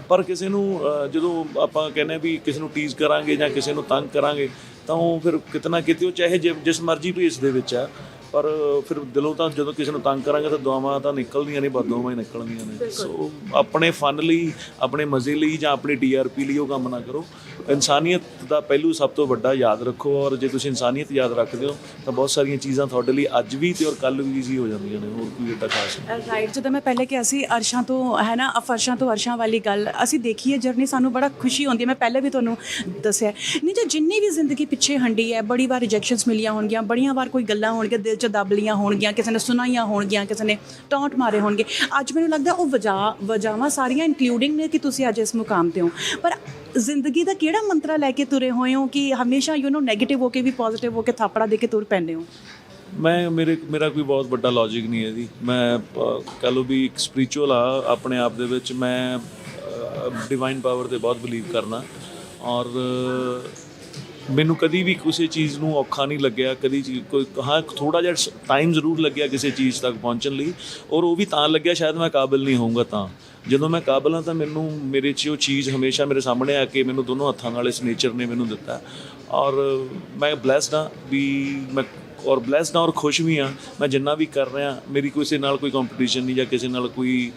[SPEAKER 1] ਪਰ ਕਿਸੇ ਨੂੰ ਜਦੋਂ ਆਪਾਂ ਕਹਿੰਦੇ ਵੀ ਕਿਸੇ ਨੂੰ ਟੀਜ਼ ਕਰਾਂਗੇ ਜਾਂ ਕਿਸੇ ਨੂੰ ਤੰਗ ਕਰਾਂਗੇ, ਤਾਂ ਉਹ ਫਿਰ ਕਿਤਨਾ ਕਿਤੇ ਉਹ ਚਾਹੇ ਜਿ- ਜਿਸ ਮਰਜ਼ੀ ਭੇਸ ਦੇ ਵਿੱਚ ਆ ਪਰ ਫਿਰ ਦਿਲੋਂ ਤਾਂ ਜਦੋਂ ਕਿਸੇ ਨੂੰ ਤੰਗ ਕਰਾਂਗੇ ਤਾਂ ਦੁਆਵਾਂ ਤਾਂ ਨਿਕਲਦੀਆਂ ਨਹੀਂ ਬਦੋਵਾਂ ਹੀ ਨਿਕਲਦੀਆਂ ਨੇ। ਸੋ ਆਪਣੇ ਫਨ ਲਈ ਆਪਣੇ ਮਜ਼ੇ ਲਈ ਜਾਂ ਆਪਣੀ ਟੀਆਰਪੀ ਲਈ ਉਹ ਕੰਮ ਨਾ ਕਰੋ। ਇਨਸਾਨੀਅਤ ਦਾ ਪਹਿਲੂ ਸਭ ਤੋਂ ਵੱਡਾ ਯਾਦ ਰੱਖੋ ਔਰ ਜੇ ਤੁਸੀਂ ਇਨਸਾਨੀਅਤ ਯਾਦ ਰੱਖਦੇ ਹੋ ਤਾਂ ਬਹੁਤ ਸਾਰੀਆਂ ਚੀਜ਼ਾਂ ਤੁਹਾਡੇ ਲਈ ਅੱਜ ਵੀ ਤੇ ਔਰ ਕੱਲ ਵੀ ਈਜ਼ੀ ਹੋ ਜਾਂਦੀਆਂ ਨੇ। ਹੋਰ ਕੋਈ ਏਡਾ ਖਾਸ ਨਹੀਂ।
[SPEAKER 2] ਰਾਈਟ ਜਦੋਂ ਮੈਂ ਪਹਿਲੇ ਕਿਹਾ ਸੀ ਅਰਸ਼ਾਂ ਤੋਂ ਹੈ ਨਾ ਅਫਰਸ਼ਾਂ ਤੋਂ ਅਰਸ਼ਾਂ ਵਾਲੀ ਗੱਲ ਅਸੀਂ ਦੇਖੀ ਹੈ ਜਰਨੀ ਸਾਨੂੰ ਬੜਾ ਖੁਸ਼ੀ ਹੁੰਦੀ ਹੈ। ਮੈਂ ਪਹਿਲੇ ਵੀ ਤੁਹਾਨੂੰ ਦੱਸਿਆ ਨਹੀਂ ਜੇ ਜਿੰਨੀ ਵੀ ਜ਼ਿੰਦਗੀ ਪਿੱਛੇ ਹੰਡੀ ਹੈ ਬੜੀ ਵਾਰ ਰਿਜੈਕਸ਼ਨਸ ਮਿਲੀਆਂ ਹੋਣਗੀਆਂ ਬੜੀਆਂ ਵਾਰ ਕੋਈ ਗੱਲਾਂ ਹੋਣਗੀਆਂ ਦਿਲ ਵਿੱਚ ਦੱਬ ਲੀਆਂ ਹੋਣਗੀਆਂ, ਕਿਸੇ ਨੇ ਸੁਣਾਈਆਂ ਹੋਣਗੀਆਂ, ਕਿਸੇ ਨੇ ਟੌਂਟ ਮਾਰੇ ਹੋਣਗੇ। ਅੱਜ ਮੈਨੂੰ ਲੱਗਦਾ ਉਹ ਵਜਾ, ਵਜਾਵਾਂ ਸਾਰੀਆਂ ਇਨਕਲੂਡਿੰਗ ਨੇ ਕਿ ਤੁਸੀਂ ਅੱਜ ਇਸ ਮੁਕਾਮ ਤੇ ਹੋ। ਪਰ ਜ਼ਿੰਦਗੀ ਦਾ ਕਿਹੜਾ ਮੰਤਰਾ ਲੈ ਕੇ ਤੁਰੇ ਹੋਏ ਹੋ ਕਿ ਹਮੇਸ਼ਾ ਯੂ نو 네ਗੇਟਿਵ ਹੋ ਕੇ ਵੀ ਪੋਜ਼ਿਟਿਵ ਹੋ ਕੇ ਥਾਪੜਾ ਦੇ ਕੇ ਤੁਰ ਪੈਂਦੇ ਹੋ?
[SPEAKER 1] ਮੈਂ, ਮੇਰੇ, ਮੇਰਾ ਕੋਈ ਬਹੁਤ ਵੱਡਾ ਲੌਜੀਕ ਨਹੀਂ ਹੈ ਜੀ। ਮੈਂ ਕਹ ਲੋ ਵੀ ਇੱਕ ਸਪਿਰਚੁਅਲ ਆ, ਆਪਣੇ ਆਪ ਦੇ ਵਿੱਚ ਮੈਂ ਡਿਵਾਈਨ ਪਾਵਰ ਤੇ ਬਹੁਤ ਬਲੀਵ ਕਰਨਾ। ਔਰ ਮੈਨੂੰ ਕਦੀ ਵੀ ਕਿਸੇ ਚੀਜ਼ ਨੂੰ ਔਖਾ ਨਹੀਂ ਲੱਗਿਆ, ਕਦੀ ਕੋਈ, ਹਾਂ ਥੋੜਾ ਜਿਹਾ ਟਾਈਮ ਜ਼ਰੂਰ ਲੱਗਿਆ ਕਿਸੇ ਚੀਜ਼ ਤੱਕ ਪਹੁੰਚਣ ਲਈ ਔਰ ਉਹ ਵੀ ਤਾਂ ਲੱਗਿਆ ਸ਼ਾਇਦ ਮੈਂ ਕਾਬਿਲ ਨਹੀਂ ਹੋਊਂਗਾ ਤਾਂ। ਜਦੋਂ ਮੈਂ ਕਾਬਲ ਹਾਂ ਤਾਂ ਮੈਨੂੰ ਮੇਰੇ 'ਚ ਉਹ ਚੀਜ਼ ਹਮੇਸ਼ਾ ਮੇਰੇ ਸਾਹਮਣੇ ਆ ਕੇ ਮੈਨੂੰ ਦੋਨੋਂ ਹੱਥਾਂ ਨਾਲ ਇਸ ਨੇਚਰ ਨੇ ਮੈਨੂੰ ਦਿੱਤਾ। ਔਰ ਮੈਂ ਬlesed ਹਾਂ ਵੀ ਮੈਂ ਔਰ ਬlesed ਹਾਂ ਔਰ ਖੁਸ਼ ਵੀ ਹਾਂ। ਮੈਂ ਜਿੰਨਾ ਵੀ ਕਰ ਰਿਹਾ, ਮੇਰੀ ਕਿਸੇ ਨਾਲ ਕੋਈ ਕੰਪੀਟੀਸ਼ਨ ਨਹੀਂ ਜਾਂ ਕਿਸੇ ਨਾਲ ਕੋਈ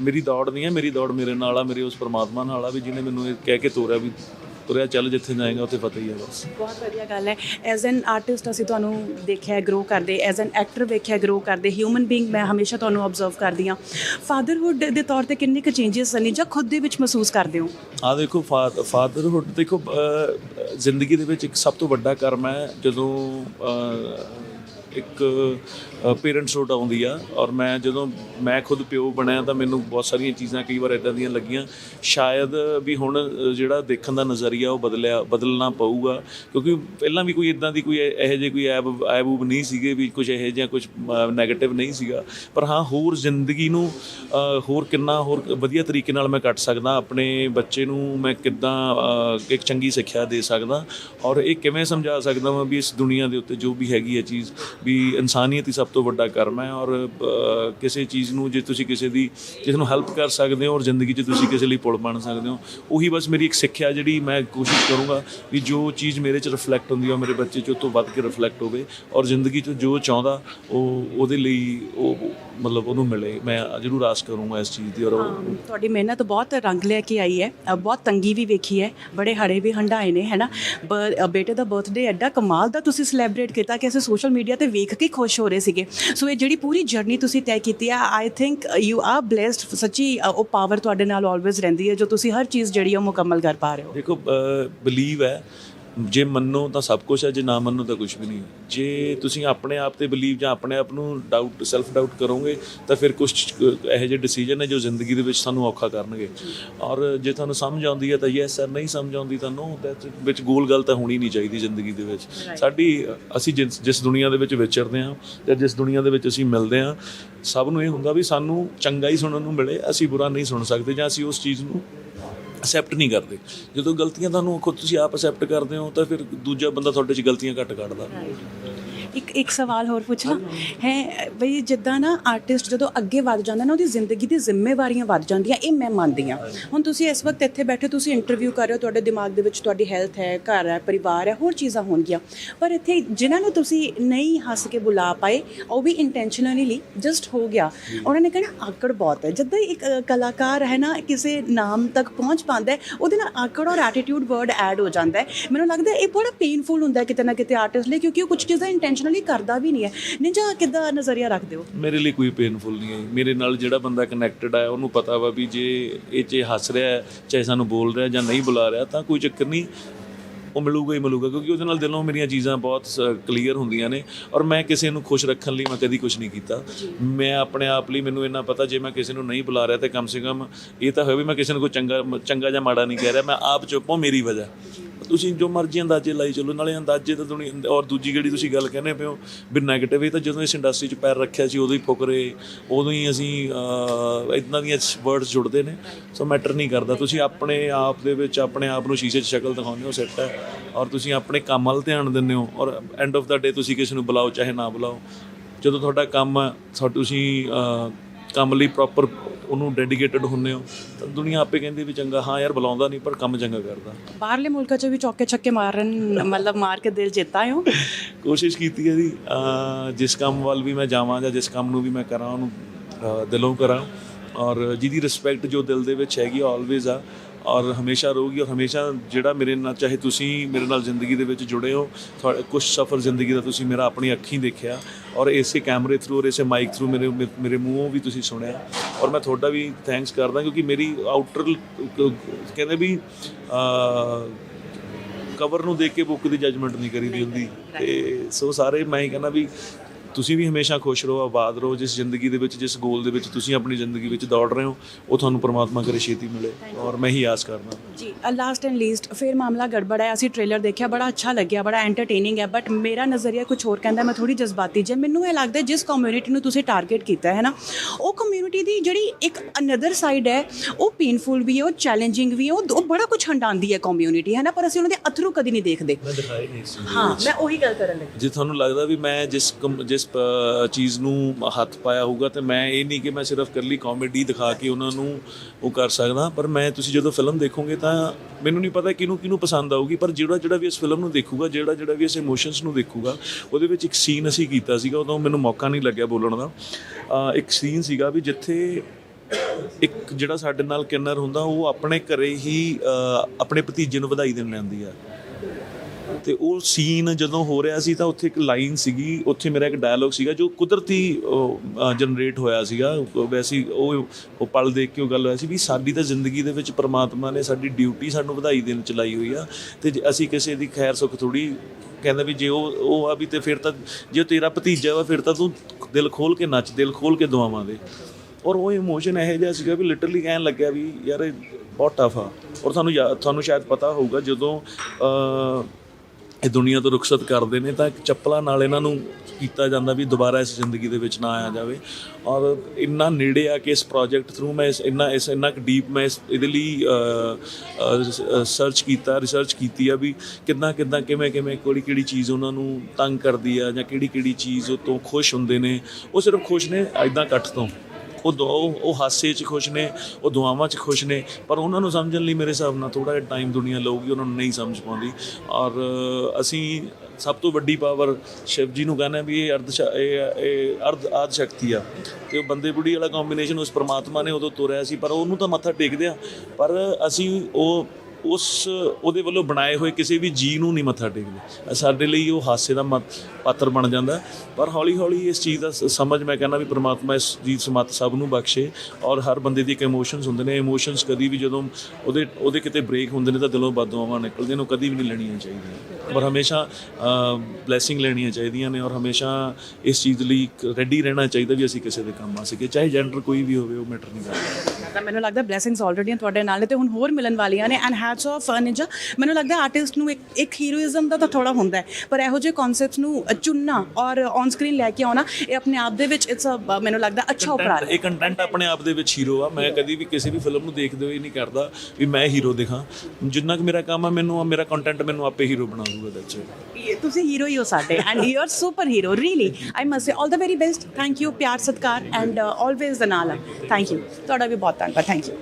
[SPEAKER 1] ਮੇਰੀ ਦੌੜ ਨਹੀਂ ਹੈ। ਮੇਰੀ ਦੌੜ ਮੇਰੇ ਨਾਲ ਆ, ਮੇਰੇ ਉਸ ਪਰਮਾਤਮਾ ਨਾਲ ਆ ਵੀ ਜਿਹਨੇ ਮੈਨੂੰ ਇਹ ਕਹਿ ਕੇ ਤੋਰਿਆ ਵੀ ਤੁਰਿਆ ਚੱਲ ਜਿੱਥੇ ਜਾਏਗਾ ਉੱਥੇ ਫਤਿਹ ਹੀ ਹੈ ਬਸ।
[SPEAKER 2] ਬਹੁਤ ਵਧੀਆ ਗੱਲ ਹੈ। ਐਜ਼ ਐਨ ਆਰਟਿਸਟ ਅਸੀਂ ਤੁਹਾਨੂੰ ਦੇਖਿਆ ਗਰੋ ਕਰਦੇ ਐਜ਼ ਐਨ ਐਕਟਰ ਵੇਖਿਆ ਗਰੋ ਕਰਦੇ ਹਿਊਮਨ ਬੀਇੰਗ ਮੈਂ ਹਮੇਸ਼ਾ ਤੁਹਾਨੂੰ ਆਬਜ਼ਰਵ ਕਰਦੀ ਹਾਂ। ਫਾਦਰਹੁੱਡ ਦੇ ਤੌਰ ਤੇ ਕਿੰਨੇ ਕੁ ਚੇਂਜਸ ਨੇ ਜਾਂ ਖੁਦ ਦੇ ਵਿੱਚ ਮਹਿਸੂਸ ਕਰਦੇ ਹੋ?
[SPEAKER 1] ਆ ਦੇਖੋ ਫਾਦਰਹੁੱਡ ਦੇਖੋ ਜ਼ਿੰਦਗੀ ਦੇ ਵਿੱਚ ਇੱਕ ਸਭ ਤੋਂ ਵੱਡਾ ਕਰਮ ਹੈ ਜਦੋਂ ਇੱਕ ਪੇਰੈਂਟਸ ਰੋਟ ਆਉਂਦੀ ਆ ਔਰ ਮੈਂ ਜਦੋਂ ਮੈਂ ਖੁਦ ਪਿਓ ਬਣਿਆ ਤਾਂ ਮੈਨੂੰ ਬਹੁਤ ਸਾਰੀਆਂ ਚੀਜ਼ਾਂ ਕਈ ਵਾਰ ਇਦਾਂ ਦੀਆਂ ਲੱਗੀਆਂ। ਸ਼ਾਇਦ ਵੀ ਹੁਣ ਜਿਹੜਾ ਦੇਖਣ ਦਾ ਨਜ਼ਰੀਆ ਉਹ ਬਦਲਿਆ, ਬਦਲਣਾ ਪਊਗਾ। ਕਿਉਂਕਿ ਪਹਿਲਾਂ ਵੀ ਕੋਈ ਇਦਾਂ ਦੀ ਕੋਈ ਇਹੋ ਜਿਹੇ ਕੋਈ ਐਬ, ਐਬੂਬ ਨਹੀਂ ਸੀਗੇ ਵੀ ਕੁਝ ਇਹੋ ਜਿਹਾ ਕੁਝ 네ਗੇਟਿਵ ਨਹੀਂ ਸੀਗਾ। ਪਰ ਹਾਂ, ਹੋਰ ਜ਼ਿੰਦਗੀ ਨੂੰ ਹੋਰ ਕਿੰਨਾ, ਹੋਰ ਵਧੀਆ ਤਰੀਕੇ ਨਾਲ ਮੈਂ ਕੱਟ ਸਕਦਾ, ਆਪਣੇ ਬੱਚੇ ਨੂੰ ਮੈਂ ਕਿੱਦਾਂ ਇੱਕ ਚੰਗੀ ਸਿੱਖਿਆ ਦੇ ਸਕਦਾ। ਔਰ ਇਹ ਕਿਵੇਂ ਸਮਝਾ ਸਕਦਾ ਹਾਂ ਵੀ ਇਸ ਦੁਨੀਆ ਦੇ ਉੱਤੇ ਜੋ ਵੀ ਹੈਗੀ ਹੈ ਚੀਜ਼, ਵੀ ਇਨਸਾਨੀਅਤ ਹੀ ਸਭ ਤੋਂ ਵੱਡਾ ਕਰਮ ਹੈ। ਔਰ ਕਿਸੇ ਚੀਜ਼ ਨੂੰ ਜੇ ਤੁਸੀਂ ਕਿਸੇ ਦੀ ਕਿਸੇ ਨੂੰ ਹੈਲਪ ਕਰ ਸਕਦੇ ਹੋ ਔਰ ਜ਼ਿੰਦਗੀ 'ਚ ਤੁਸੀਂ ਕਿਸੇ ਲਈ ਪੁਲ ਬਣ ਸਕਦੇ ਹੋ, ਉਹੀ ਬਸ ਮੇਰੀ ਇੱਕ ਸਿੱਖਿਆ ਜਿਹੜੀ ਮੈਂ ਕੋਸ਼ਿਸ਼ ਕਰੂੰਗਾ ਵੀ ਜੋ ਚੀਜ਼ ਮੇਰੇ 'ਚ ਰਿਫਲੈਕਟ ਹੁੰਦੀ ਹੈ ਮੇਰੇ ਬੱਚੇ 'ਚ ਉਹ ਤੋਂ ਵੱਧ ਕੇ ਰਿਫਲੈਕਟ ਹੋਵੇ ਔਰ ਜ਼ਿੰਦਗੀ 'ਚ ਜੋ ਚਾਹੁੰਦਾ ਉਹ ਉਹਦੇ ਲਈ ਉਹ ਮਤਲਬ ਉਹਨੂੰ ਮਿਲੇ। ਮੈਂ ਜ਼ਰੂਰ ਆਸ ਕਰੂੰਗਾ ਇਸ ਚੀਜ਼ ਦੀ ਔਰ
[SPEAKER 2] ਤੁਹਾਡੀ ਮਿਹਨਤ ਬਹੁਤ ਰੰਗ ਲੈ ਕੇ ਆਈ ਹੈ। ਬਹੁਤ ਤੰਗੀ ਵੀ ਵੇਖੀ ਹੈ। ਬੜੇ ਹੜੇ ਵੀ ਹੰਡਾਏ ਨੇ ਹੈਨਾ? ਬੇਟੇ ਦਾ ਬਰਥਡੇ ਐਡਾ ਕਮਾਲ ਦਾ ਤੁਸੀਂ ਸੈਲੀਬ੍ਰੇਟ ਕੀਤਾ ਕਿ ਅਸੀਂ ਸੋਸ਼ਲ ਮੀਡੀਆ ਤੇ ਵੇਖ ਕੇ ਖੁਸ਼ ਹੋ ਰਹੇ ਸੀਗੇ। ਸੋ ਇਹ ਜਿਹੜੀ ਪੂਰੀ ਜਰਨੀ ਤੁਸੀਂ ਤੈਅ ਕੀਤੀ ਹੈ I think you are blessed ਸੱਚੀ ਉਹ ਪਾਵਰ ਤੁਹਾਡੇ ਨਾਲ ਆਲਵੇਜ਼ ਰਹਿੰਦੀ ਹੈ ਜੋ ਤੁਸੀਂ ਹਰ ਚੀਜ਼ ਜਿਹੜੀ ਉਹ ਮੁਕੰਮਲ ਕਰ ਪਾ ਰਹੇ ਹੋ।
[SPEAKER 1] ਦੇਖੋ ਬਲੀਵ ਹੈ। ਜੇ ਮੰਨੋ ਤਾਂ ਸਭ ਕੁਝ ਹੈ ਜੇ ਨਾ ਮੰਨੋ ਤਾਂ ਕੁਝ ਵੀ ਨਹੀਂ ਜੇ ਤੁਸੀਂ ਆਪਣੇ ਆਪ ਤੇ ਬਲੀਵ ਜਾਂ ਆਪਣੇ ਆਪ ਨੂੰ ਡਾਊਟ ਸੈਲਫ ਡਾਊਟ ਕਰੋਗੇ ਤਾਂ ਫਿਰ ਕੁਝ ਇਹੋ ਜਿਹੇ ਡਿਸੀਜਨ ਨੇ ਜੋ ਜ਼ਿੰਦਗੀ ਦੇ ਵਿੱਚ ਸਾਨੂੰ ਔਖਾ ਕਰਨਗੇ। ਔਰ ਜੇ ਤੁਹਾਨੂੰ ਸਮਝ ਆਉਂਦੀ ਹੈ ਤਾਂ ਯੈਸ ਸਰ ਨਹੀਂ ਸਮਝ ਆਉਂਦੀ ਤਾਂ ਨੋ ਦੈਟ ਵਿੱਚ ਗੋਲ ਗੱਲ ਤਾਂ ਹੋਣੀ ਨਹੀਂ ਚਾਹੀਦੀ ਜ਼ਿੰਦਗੀ ਦੇ ਵਿੱਚ। ਸਾਡੀ ਅਸੀਂ ਜਿਸ ਜਿਸ ਦੁਨੀਆ ਦੇ ਵਿੱਚ ਵਿਚਰਦੇ ਹਾਂ ਜਾਂ ਜਿਸ ਦੁਨੀਆ ਦੇ ਵਿੱਚ ਅਸੀਂ ਮਿਲਦੇ ਹਾਂ ਸਭ ਨੂੰ ਇਹ ਹੁੰਦਾ ਵੀ ਸਾਨੂੰ ਚੰਗਾ ਹੀ ਸੁਣਨ ਨੂੰ ਮਿਲੇ ਅਸੀਂ ਬੁਰਾ ਨਹੀਂ ਸੁਣ ਸਕਦੇ ਜਾਂ ਅਸੀਂ ਉਸ ਚੀਜ਼ ਨੂੰ ਅਸੈਪਟ ਨਹੀਂ ਕਰਦੇ। ਜਦੋਂ ਗਲਤੀਆਂ ਤੁਹਾਨੂੰ ਖੁਦ ਤੁਸੀਂ ਆਪ ਅਸੈਪਟ ਕਰਦੇ ਹੋ, ਤਾਂ ਫਿਰ ਦੂਜਾ ਬੰਦਾ ਤੁਹਾਡੇ 'ਚ ਗਲਤੀਆਂ ਘੱਟ ਕੱਢਦਾ।
[SPEAKER 2] ਇੱਕ ਇੱਕ ਸਵਾਲ ਹੋਰ ਪੁੱਛਣਾ ਹੈ, ਬਈ ਜਿੱਦਾਂ ਨਾ ਆਰਟਿਸਟ ਜਦੋਂ ਅੱਗੇ ਵੱਧ ਜਾਂਦਾ ਨਾ, ਉਹਦੀ ਜ਼ਿੰਦਗੀ ਦੀ ਜ਼ਿੰਮੇਵਾਰੀਆਂ ਵੱਧ ਜਾਂਦੀਆਂ, ਇਹ ਮੈਂ ਮੰਨਦੀ ਹਾਂ। ਹੁਣ ਤੁਸੀਂ ਇਸ ਵਕਤ ਇੱਥੇ ਬੈਠੇ, ਤੁਸੀਂ ਇੰਟਰਵਿਊ ਕਰ ਰਹੇ ਹੋ, ਤੁਹਾਡੇ ਦਿਮਾਗ ਦੇ ਵਿੱਚ ਤੁਹਾਡੀ ਹੈਲਥ ਹੈ, ਘਰ ਹੈ, ਪਰਿਵਾਰ ਹੈ, ਹੋਰ ਚੀਜ਼ਾਂ ਹੋਣਗੀਆਂ। ਪਰ ਇੱਥੇ ਜਿਨ੍ਹਾਂ ਨੂੰ ਤੁਸੀਂ ਨਹੀਂ ਹੱਸ ਕੇ ਬੁਲਾ ਪਾਏ, ਉਹ ਵੀ ਇੰਟੈਂਸ਼ਨਲੀ ਜਸਟ ਹੋ ਗਿਆ। ਉਹਨਾਂ ਨੇ ਕਹਿਣਾ ਆਕੜ ਬਹੁਤ ਹੈ। ਜਦੋਂ ਇੱਕ ਕਲਾਕਾਰ ਹੈ ਨਾ, ਕਿਸੇ ਨਾਮ ਤੱਕ ਪਹੁੰਚ ਪਾਉਂਦਾ ਉਹਦੇ ਨਾਲ ਆਕੜ ਔਰ ਐਟੀਟਿਊਡ ਵਰਡ ਐਡ ਹੋ ਜਾਂਦਾ ਹੈ। ਮੈਨੂੰ ਲੱਗਦਾ ਇਹ ਬੜਾ ਪੇਨਫੁਲ ਹੁੰਦਾ ਕਿਤੇ ਨਾ ਕਿਤੇ ਆਰਟਿਸਟ ਲਈ, ਕਿਉਂਕਿ ਉਹ ਕੁਝ ਚੀਜ਼ਾਂ ਇੰਟੈਂਸ਼ਨ ਇੰਟੈਂਸ਼ਨਲੀ ਕਰਦਾ ਵੀ ਨਹੀਂ ਹੈ। ਨਿੰਜਾ ਕਿੱਦਾਂ ਨਜ਼ਰੀਆ ਰੱਖਦੇ ਹੋ?
[SPEAKER 1] ਮੇਰੇ ਲਈ ਕੋਈ ਪੇਨਫੁਲ ਨਹੀਂ ਹੈ ਮੇਰੇ ਨਾਲ ਜਿਹੜਾ ਬੰਦਾ ਕਨੈਕਟਡ ਹੈ ਉਹਨੂੰ ਪਤਾ ਵਾ ਵੀ ਜੇ ਇਹ 'ਚ ਹੱਸ ਰਿਹਾ ਚਾਹੇ ਸਾਨੂੰ ਬੋਲ ਰਿਹਾ ਜਾਂ ਨਹੀਂ ਬੁਲਾ ਰਿਹਾ ਤਾਂ ਕੋਈ ਚੱਕਰ ਨਹੀਂ ਉਹ ਮਿਲੂਗਾ ਹੀ ਮਿਲੂਗਾ। ਕਿਉਂਕਿ ਉਹਦੇ ਨਾਲ ਦਿਲੋਂ ਮੇਰੀਆਂ ਚੀਜ਼ਾਂ ਬਹੁਤ ਕਲੀਅਰ ਹੁੰਦੀਆਂ ਨੇ ਔਰ ਮੈਂ ਕਿਸੇ ਨੂੰ ਖੁਸ਼ ਰੱਖਣ ਲਈ ਮੈਂ ਕਦੀ ਕੁਝ ਨਹੀਂ ਕੀਤਾ। ਮੈਂ ਆਪਣੇ ਆਪ ਲਈ ਮੈਨੂੰ ਇੰਨਾ ਪਤਾ ਜੇ ਮੈਂ ਕਿਸੇ ਨੂੰ ਨਹੀਂ ਬੁਲਾ ਰਿਹਾ ਤੇ ਕਮ ਸੇ ਕਮ ਇਹ ਤਾਂ ਹੋਵੇ ਵੀ ਮੈਂ ਕਿਸੇ ਨੂੰ ਕੋਈ ਚੰਗਾ ਚੰਗਾ ਜਾਂ ਮਾੜਾ ਨਹੀਂ ਕਹਿ ਰਿਹਾ ਮੈਂ ਆਪ ਚੁੱਪ ਹਾਂ ਮੇਰੀ ਵਜ੍ਹਾ। ਤੁਸੀਂ ਜੋ ਮਰਜ਼ੀ ਅੰਦਾਜ਼ੇ ਲਾਈ ਚਲੋ, ਨਾਲੇ ਅੰਦਾਜ਼ੇ ਤਾਂ ਦੁਨੀਆ ਔਰ ਦੂਜੀ ਜਿਹੜੀ ਤੁਸੀਂ ਗੱਲ ਕਹਿੰਦੇ ਪਿਓ ਵੀ 네ਗੇਟਿਵ ਇਹ ਤਾਂ ਜਦੋਂ ਇਸ ਇੰਡਸਟਰੀ 'ਚ ਪੈਰ ਰੱਖਿਆ ਸੀ, ਉਦੋਂ ਹੀ ਫੁਕਰੇ, ਉਦੋਂ ਹੀ ਅਸੀਂ ਇਦਾਂ ਦੀਆਂ ਵਰਡਸ ਜੁੜਦੇ ਨੇ। ਸੋ ਮੈਟਰ ਨਹੀਂ ਕਰਦਾ। ਤੁਸੀਂ ਆਪਣੇ ਆਪ ਦੇ ਵਿੱਚ, ਆਪਣੇ ਆਪ ਨੂੰ ਸ਼ੀਸ਼ੇ 'ਚ ਸ਼ਕਲ ਦਿਖਾਉਂਦੇ ਹੋ ਸੈੱਟ ਹੈ। ਔਰ ਤੁਸੀਂ ਆਪਣੇ ਕੰਮ ਵੱਲ ਧਿਆਨ ਦਿੰਦੇ ਹੋ। ਔਰ ਐਂਡ ਆਫ ਦਾ ਡੇ ਤੁਸੀਂ ਕਿਸੇ ਨੂੰ ਬੁਲਾਓ, ਚਾਹੇ ਨਾ ਬੁਲਾਓ। ਜਦੋਂ ਤੁਹਾਡਾ ਕੰਮ ਹੈ ਤੁਸੀਂ ਕੰਮ ਲਈ ਪ੍ਰੋਪਰ ਉਹਨੂੰ ਡੈਡੀਕੇਟਡ ਹੁੰਦੇ ਹੋ ਤਾਂ ਦੁਨੀਆ ਆਪੇ ਕਹਿੰਦੀ ਵੀ ਚੰਗਾ ਹਾਂ ਯਾਰ ਬੁਲਾਉਂਦਾ ਨਹੀਂ ਪਰ ਕੰਮ ਚੰਗਾ ਕਰਦਾ।
[SPEAKER 2] ਬਾਹਰਲੇ ਮੁਲਕਾਂ 'ਚ ਵੀ ਚੌਕੇ ਛੱਕੇ ਮਾਰਨ ਮਤਲਬ ਮਾਰ ਕੇ ਦਿਲ ਜਿੱਤਾ ਹੋ *laughs*
[SPEAKER 1] ਕੋਸ਼ਿਸ਼ ਕੀਤੀ ਹੈ ਜੀ ਜਿਸ ਕੰਮ ਵੱਲ ਵੀ ਮੈਂ ਜਾਵਾਂ ਜਾਂ ਜਿਸ ਕੰਮ ਨੂੰ ਵੀ ਮੈਂ ਕਰਾਂ ਉਹਨੂੰ ਦਿਲੋਂ ਕਰਾਂ। ਔਰ ਜਿਹਦੀ ਰਿਸਪੈਕਟ ਜੋ ਦਿਲ ਦੇ ਵਿੱਚ ਹੈਗੀ ਆਲਵੇਜ਼ ਆ। ਔਰ ਹਮੇਸ਼ਾ ਰਹੂਗੀ ਔਰ ਹਮੇਸ਼ਾ ਜਿਹੜਾ ਮੇਰੇ ਨਾਲ, ਚਾਹੇ ਤੁਸੀਂ ਮੇਰੇ ਨਾਲ ਜ਼ਿੰਦਗੀ ਦੇ ਵਿੱਚ ਜੁੜੇ ਹੋ ਕੁਝ ਸਫ਼ਰ ਜ਼ਿੰਦਗੀ ਦਾ ਤੁਸੀਂ ਮੇਰਾ ਆਪਣੀ ਅੱਖੀਂ ਦੇਖਿਆ ਔਰ ਇਸੇ ਕੈਮਰੇ ਥਰੂ ਔਰ ਇਸੇ ਮਾਈਕ ਥਰੂ ਮੇਰੇ ਮੇਰੇ ਮੂੰਹੋਂ ਵੀ ਤੁਸੀਂ ਸੁਣਿਆ। ਔਰ ਮੈਂ ਤੁਹਾਡਾ ਵੀ ਥੈਂਕਸ ਕਰਦਾ ਕਿਉਂਕਿ ਮੇਰੀ ਆਊਟਰ ਕਹਿੰਦੇ ਵੀ ਕਵਰ ਨੂੰ ਦੇਖ ਕੇ ਬੁੱਕ ਦੀ ਜੱਜਮੈਂਟ ਨਹੀਂ ਕਰੀਦੀ ਹੁੰਦੀ। ਤੇ ਸੋ ਸਾਰੇ ਮੈਂ ਹੀ ਕਹਿੰਦਾ ਵੀ ਤੁਸੀਂ ਵੀ ਹਮੇਸ਼ਾ ਖੁਸ਼ ਰਹੋ ਆਬਾਦ ਰਹੋ ਜਿਸ ਜ਼ਿੰਦਗੀ ਦੇ ਵਿੱਚ ਜਿਸ ਗੋਲ ਦੇ ਵਿੱਚ ਤੁਸੀਂ ਆਪਣੀ ਜ਼ਿੰਦਗੀ ਵਿੱਚ ਦੌੜ ਰਹੇ ਹੋ ਉਹ ਤੁਹਾਨੂੰ ਪ੍ਰਮਾਤਮਾ ਕਰੇ ਛੇਤੀ ਮਿਲੇ ਔਰ ਮੈਂ ਹੀ ਆਸ ਕਰਦਾ
[SPEAKER 2] ਜੀ ਲਾਸਟ ਐਂਡ ਲੀਸਟ ਫਿਰ ਮਾਮਲਾ ਗੜਬੜ ਹੈ ਅਸੀਂ ਟ੍ਰੇਲਰ ਦੇਖਿਆ ਬੜਾ ਅੱਛਾ ਲੱਗਿਆ ਬੜਾ ਐਂਟਰਟੇਨਿੰਗ ਹੈ ਬਟ ਮੇਰਾ ਨਜ਼ਰੀਆ ਕੁਝ ਹੋਰ ਕਹਿੰਦਾ ਮੈਂ ਥੋੜੀ ਜਜ਼ਬਾਤੀ ਜੇ ਮੈਨੂੰ ਇਹ ਲੱਗਦਾ ਜਿਸ ਕਮਿਊਨਿਟੀ ਨੂੰ ਤੁਸੀਂ ਟਾਰਗੇਟ ਕੀਤਾ ਹੈ ਨਾ ਉਹ ਕਮਿਊਨਿਟੀ ਦੀ ਜਿਹੜੀ ਇੱਕ ਅਨਦਰ ਸਾਈਡ ਹੈ ਉਹ ਪੇਨਫੁਲ ਵੀ ਹੈ ਉਹ ਚੈਲੰਜਿੰਗ ਵੀ ਹੈ ਉਹ ਬੜਾ ਕੁਝ ਹੰਡਾਉਂਦੀ ਹੈ ਕਮਿਊਨਿਟੀ ਹੈ ਨਾ ਪਰ ਅਸੀਂ ਉਹਨਾਂ ਦੇ ਅਥਰੂ ਕਦੀ ਨਹੀਂ ਦੇਖਦੇ।
[SPEAKER 1] ਮੈਂ ਦਿਖਾਈ ਨਹੀਂ ਸੀ।
[SPEAKER 2] ਹਾਂ ਮੈਂ ਉਹੀ ਗੱਲ ਕਰਨ ਲੱਗੀ।
[SPEAKER 1] ਜੇ ਤੁਹਾਨੂੰ ਲੱਗਦਾ ਵੀ ਮੈਂ ਜਿਸ ਜਿਸ ਪ- ਚੀਜ਼ ਨੂੰ ਹੱਥ ਪਾਇਆ ਹੋਊਗਾ, ਤੇ ਮੈਂ ਇਹ ਨਹੀਂ ਕਿ ਮੈਂ ਸਿਰਫ ਇਕੱਲੀ ਕਾਮੇਡੀ ਦਿਖਾ ਕੇ ਉਹਨਾਂ ਨੂੰ ਉਹ ਕਰ ਸਕਦਾ, ਪਰ ਮੈਂ, ਤੁਸੀਂ ਜਦੋਂ ਫਿਲਮ ਦੇਖੋਗੇ ਤਾਂ ਮੈਨੂੰ ਨਹੀਂ ਪਤਾ ਕਿਹਨੂੰ ਕਿਹਨੂੰ ਪਸੰਦ ਆਊਗੀ, ਪਰ ਜਿਹੜਾ ਜਿਹੜਾ ਵੀ ਇਸ ਫਿਲਮ ਨੂੰ ਦੇਖੂਗਾ, ਜਿਹੜਾ ਜਿਹੜਾ ਵੀ ਇਸ ਇਮੋਸ਼ਨਸ ਨੂੰ ਦੇਖੂਗਾ, ਉਹਦੇ ਵਿੱਚ ਇੱਕ ਸੀਨ ਅਸੀਂ ਕੀਤਾ ਸੀਗਾ, ਉਦੋਂ ਮੈਨੂੰ ਮੌਕਾ ਨਹੀਂ ਲੱਗਿਆ ਬੋਲਣ ਦਾ। ਇੱਕ ਸੀਨ ਸੀਗਾ ਵੀ ਜਿੱਥੇ ਇੱਕ ਜਿਹੜਾ ਸਾਡੇ ਨਾਲ ਕਿੰਨਰ ਹੁੰਦਾ, ਉਹ ਆਪਣੇ ਘਰੇ ਹੀ ਆਪਣੇ ਭਤੀਜੇ ਨੂੰ ਵਧਾਈ ਦੇਣ ਲੈਂਦੀ ਆ। ਤੇ ਉਹ ਸੀਨ ਜਦੋਂ ਹੋ ਰਿਹਾ ਸੀ ਤਾਂ ਉੱਥੇ ਇੱਕ ਲਾਈਨ ਸੀਗੀ, ਉੱਥੇ ਮੇਰਾ ਇੱਕ ਡਾਇਲੋਗ ਸੀਗਾ ਜੋ ਕੁਦਰਤੀ ਜਨਰੇਟ ਹੋਇਆ ਸੀਗਾ। ਉਹ ਵੈਸੇ ਉਹ ਉਹ ਪਲ ਦੇਖ ਕੇ ਉਹ ਗੱਲ ਹੋਇਆ ਸੀ ਵੀ ਸਾਡੀ ਤਾਂ ਜ਼ਿੰਦਗੀ ਦੇ ਵਿੱਚ ਪ੍ਰਮਾਤਮਾ ਨੇ ਸਾਡੀ ਡਿਊਟੀ ਸਾਨੂੰ ਵਧਾਈ ਦੇਣ ਚ ਲਾਈ ਹੋਈ ਆ ਤੇ ਜੇ ਅਸੀਂ ਕਿਸੇ ਦੀ ਖੈਰ ਸੁੱਖ ਥੋੜੀ ਕਹਿੰਦਾ ਵੀ ਜੇ ਉਹ ਉਹ ਆ ਵੀ ਤੇ ਫਿਰ ਤਾਂ ਜੇ ਤੇਰਾ ਭਤੀਜਾ ਵਾ ਫਿਰ ਤਾਂ ਤੂੰ ਦਿਲ ਖੋਲ ਕੇ ਨੱਚ, ਦਿਲ ਖੋਲ ਕੇ ਦੁਆਵਾਂ ਦੇ। ਔਰ ਉਹ ਇਮੋਸ਼ਨ ਇਹੋ ਜਿਹਾ ਸੀਗਾ ਵੀ ਲਿਟਰਲੀ ਕਹਿਣ ਲੱਗਿਆ ਵੀ ਯਾਰ ਬਹੁਤ ਟਫ ਆ। ਔਰ ਤੁਹਾਨੂੰ ਯਾ- ਤੁਹਾਨੂੰ ਸ਼ਾਇਦ ਪਤਾ ਹੋਊਗਾ ਜਦੋਂ ਇਹ ਦੁਨੀਆ ਤੋਂ ਰੁਖਸਤ ਕਰਦੇ ਨੇ ਤਾਂ ਇੱਕ ਚੱਪਲਾਂ ਨਾਲ ਇਹਨਾਂ ਨੂੰ ਕੀਤਾ ਜਾਂਦਾ ਵੀ ਦੁਬਾਰਾ ਇਸ ਜ਼ਿੰਦਗੀ ਦੇ ਵਿੱਚ ਨਾ ਆਇਆ ਜਾਵੇ। ਔਰ ਇੰਨਾ ਨੇੜੇ ਆ ਕਿ ਇਸ ਪ੍ਰੋਜੈਕਟ ਥਰੂ ਮੈਂ ਇਸ ਇੰਨਾ ਇਸ ਇੰਨਾ ਡੀਪ ਮੈਂ ਇਸ ਇਹਦੇ ਲਈ ਸਰਚ ਕੀਤਾ ਰਿਸਰਚ ਕੀਤੀ ਆ ਵੀ ਕਿੱਦਾਂ ਕਿੱਦਾਂ, ਕਿਵੇਂ ਕਿਵੇਂ, ਕਿਹੜੀ ਕਿਹੜੀ ਚੀਜ਼ ਉਹਨਾਂ ਨੂੰ ਤੰਗ ਕਰਦੀ ਆ ਜਾਂ ਕਿਹੜੀ ਕਿਹੜੀ ਚੀਜ਼ ਉਹ ਤੋਂ ਖੁਸ਼ ਹੁੰਦੇ ਨੇ। ਉਹ ਸਿਰਫ ਖੁਸ਼ ਨੇ ਐਦਾਂ ਕੱਟ ਤੋਂ। ਉਹ ਦੋ ਉਹ ਉਹ ਹਾਸੇ 'ਚ ਖੁਸ਼ ਨੇ, ਉਹ ਦੁਆਵਾਂ 'ਚ ਖੁਸ਼ ਨੇ, ਪਰ ਉਹਨਾਂ ਨੂੰ ਸਮਝਣ ਲਈ ਮੇਰੇ ਹਿਸਾਬ ਨਾਲ ਥੋੜਾ ਜਿਹਾ ਟਾਈਮ ਦੁਨੀਆ ਲਊਗੀ, ਉਹਨਾਂ ਨੂੰ ਨਹੀਂ ਸਮਝ ਪਾਉਂਦੀ। ਔਰ ਅਸੀਂ ਸਭ ਤੋਂ ਵੱਡੀ ਪਾਵਰ ਸ਼ਿਵ ਜੀ ਨੂੰ ਕਹਿੰਦੇ ਵੀ ਇਹ ਅਰਧ ਇਹ ਅਰਧ ਆਦ ਸ਼ਕਤੀ ਆ। ਤੇ ਉਹ ਬੰਦੇ ਬੁੜੀ ਵਾਲਾ ਕੰਬੀਨੇਸ਼ਨ ਉਸ ਪ੍ਰਮਾਤਮਾ ਨੇ ਉਦੋਂ ਤੁਰਿਆ ਸੀ, ਪਰ ਉਹਨੂੰ ਤਾਂ ਮੱਥਾ ਟੇਕਦੇ ਆ। ਪਰ ਅਸੀਂ ਉਹ ਉਸ, ਉਹਦੇ ਵੱਲੋਂ ਬਣਾਏ ਹੋਏ ਕਿਸੇ ਵੀ ਜੀ ਨੂੰ ਨਹੀਂ ਮੱਥਾ ਟੇਕਦੇ। ਸਾਡੇ ਲਈ ਉਹ ਹਾਸੇ ਦਾ ਮਤ- ਪਾਤਰ ਬਣ ਜਾਂਦਾ। ਪਰ ਹੌਲੀ ਹੌਲੀ ਇਸ ਚੀਜ਼ ਦਾ ਸਮਝ ਮੈਂ ਕਹਿੰਦਾ ਵੀ ਪ੍ਰਮਾਤਮਾ ਇਸ ਦੀ ਸਮਤ ਸਭ ਨੂੰ ਬਖਸ਼ੇ ਔਰ ਹਰ ਬੰਦੇ ਦੀ ਇੱਕ ਇਮੋਸ਼ਨਸ ਹੁੰਦੇ ਨੇ। ਇਮੋਸ਼ਨਸ ਕਦੀ ਵੀ ਜਦੋਂ ਉਹਦੇ ਉਹਦੇ ਕਿਤੇ ਬ੍ਰੇਕ ਹੁੰਦੇ ਨੇ ਤਾਂ ਦਿਲੋਂ ਬਦਦੁਆਵਾਂ ਨਿਕਲਦੀਆਂ ਨੇ, ਉਹ ਕਦੀ ਵੀ ਨਹੀਂ ਲੈਣੀਆਂ ਚਾਹੀਦੀਆਂ। ਪਰ ਹਮੇਸ਼ਾ ਬਲੇਸਿੰਗ ਲੈਣੀਆਂ ਚਾਹੀਦੀਆਂ ਨੇ ਔਰ ਹਮੇਸ਼ਾ ਇਸ ਚੀਜ਼ ਲਈ ਰੈਡੀ ਰਹਿਣਾ ਚਾਹੀਦਾ ਵੀ ਅਸੀਂ ਕਿਸੇ ਦੇ ਕੰਮ ਆ ਸਕੀਏ। ਚਾਹੇ ਜੈਂਡਰ ਕੋਈ ਵੀ ਹੋਵੇ, ਉਹ ਮੈਟਰ ਨਹੀਂ ਕਰਦਾ।
[SPEAKER 2] ਤਾਂ ਮੈਨੂੰ ਲੱਗਦਾ ਬਲੇਸਿੰਗਸ ਆਲਰੇਡੀ ਤੁਹਾਡੇ ਨਾਲ ਨੇ ਤੇ ਹੁਣ ਹੋਰ ਮਿਲਣ ਵਾਲੀਆਂ ਨੇ ਐਂਡ ਹੈਟਸ ਆਫ ਨਿੰਜਾ ਮੈਨੂੰ ਲੱਗਦਾ ਆਰਟਿਸਟ ਨੂੰ ਇੱਕ ਇੱਕ ਹੀਰੋਇਜ਼ਮ ਦਾ ਤਾਂ ਥੋੜਾ ਹੁੰਦਾ ਹੈ ਪਰ ਇਹੋ ਜਿਹੇ ਕਨਸੈਪਟਸ ਨੂੰ ਚੁਣਨਾ ਔਰ ਔਨ ਸਕਰੀਨ ਲੈ ਕੇ ਆਉਣਾ ਇਹ ਆਪਣੇ ਆਪ ਦੇ ਵਿੱਚ ਇਟਸ ਮੈਨੂੰ ਲੱਗਦਾ ਅੱਛਾ ਉਪਰਾਲਾ
[SPEAKER 1] ਇਹ ਕੰਟੈਂਟ ਆਪਣੇ ਆਪ ਦੇ ਵਿੱਚ ਹੀਰੋ ਆ। ਮੈਂ ਕਦੀ ਵੀ ਕਿਸੇ ਵੀ ਫਿਲਮ ਨੂੰ ਦੇਖਦੇ ਹੋਏ ਨਹੀਂ ਕਰਦਾ ਵੀ ਮੈਂ ਹੀਰੋ ਦਿਖਾਂ। ਜਿੰਨਾ ਕਿ ਮੇਰਾ ਕੰਮ ਆ ਮੈਨੂੰ ਮੇਰਾ ਕੰਟੈਂਟ ਮੈਨੂੰ ਆਪੇ ਹੀਰੋ ਬਣਾ ਦੂਗਾ ਦੈਟਸ ਇਟ
[SPEAKER 2] ਤੁਸੀਂ ਹੀਰੋ ਹੀ ਹੋ ਸਾਡੇ and you are super hero really I must say all the very best thank you ਪਿਆਰ ਸਤਕਾਰ ਐਂਡ ਆਲਵੇਜ਼ ਦੇ ਨਾਲ ਥੈਂਕ ਯੂ ਤੁਹਾਡਾ ਵੀ ਬਹੁਤ ਧੰਨਵਾਦ। Thank you